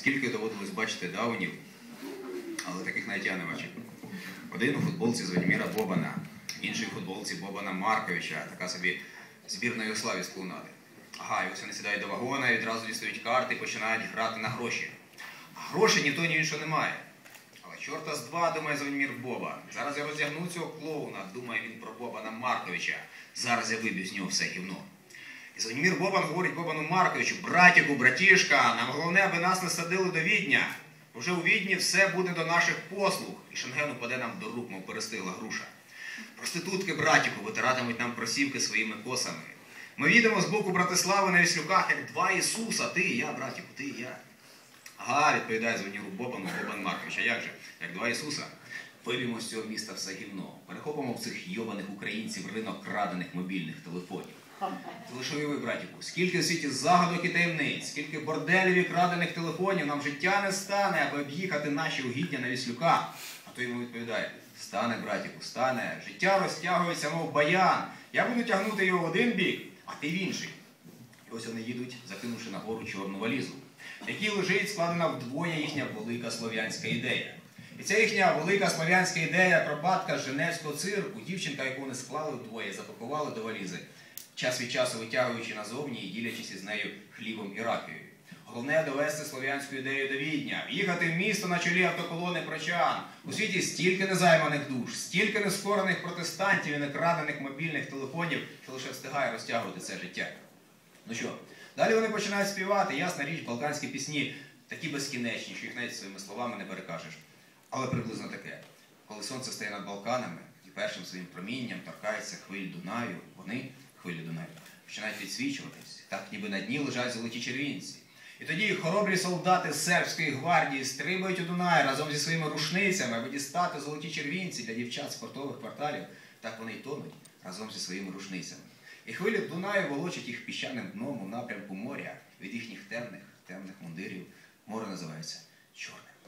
Скільки доводилось бачити даунів, але таких навіть я не бачив. Один у футболці Звеніміра Бобана, інший у футболці Бобана Марковича, така собі збірна Югославії з клоунади. Ага, і ось вони сідають до вагона і відразу дістають карти і починають грати на гроші. А грошей ні в ні іншого немає. Але чорта з два, думає Звенімір Боба. Зараз я розтягну цього клоуна, думає він про Бобана Марковича. Зараз я виб'ю з нього все гівно. І Бобан говорить Бобану Марковичу, братіку, братішка, нам головне, аби нас не садили до Відня. Бо Вже у Відні все буде до наших послуг, і Шенген упаде нам до рук, мов перестигла груша. Проститутки, братіку, витиратимуть нам просівки своїми косами. Ми їдемо з боку Братислави на Віслюках, як два Ісуса, ти і я, братіку, ти і я. Ага, відповідає Звеніру Бобану Бобан Маркович, а як же? Як два Ісуса? Виб'ємо з цього міста все гівно. Перехопимо в цих йобаних українців ринок крадених мобільних телефонів. Лише уяви, братіку, скільки в світі загадок і таємниць, скільки борделів і крадених телефонів нам життя не стане, аби об'їхати наші угіддя на Віслюка. А той йому відповідає: стане, братіку, стане. Життя розтягується, мов баян. Я буду тягнути його в один бік, а ти в інший. І ось вони їдуть, закинувши нагору чорну валізу, в якій лежить складена вдвоє їхня велика слов'янська ідея. І ця їхня велика слов'янська ідея прабатка з Женевського цирку, дівчинка, яку вони склали вдвоє, запакували до валізи, час від часу витягуючи назовні і ділячись із нею хлібом і ракією. Головне довести слов'янську ідею до Відня, в'їхати в місто на чолі автоколони прочан. У світі стільки незайманих душ, стільки нескорених протестантів і некрадених мобільних телефонів, що лише встигає розтягувати це життя. Ну що, далі вони починають співати, ясна річ, балканські пісні такі безкінечні, що їх навіть своїми словами не перекажеш. Але приблизно таке. Коли сонце стає над Балканами і першим своїм промінням торкається хвиль Дунаю, вони, хвилі Дунаю, починають відсвічуватись, так ніби на дні лежать золоті червінці. І тоді хоробрі солдати сербської гвардії стрибають у Дунай разом зі своїми рушницями, аби дістати золоті червінці для дівчат спортових кварталів. Так вони й тонуть разом зі своїми рушницями. І хвилі Дунаю волочать їх піщаним дном у напрямку моря від їхніх темних, темних мундирів. Море називається Чорне.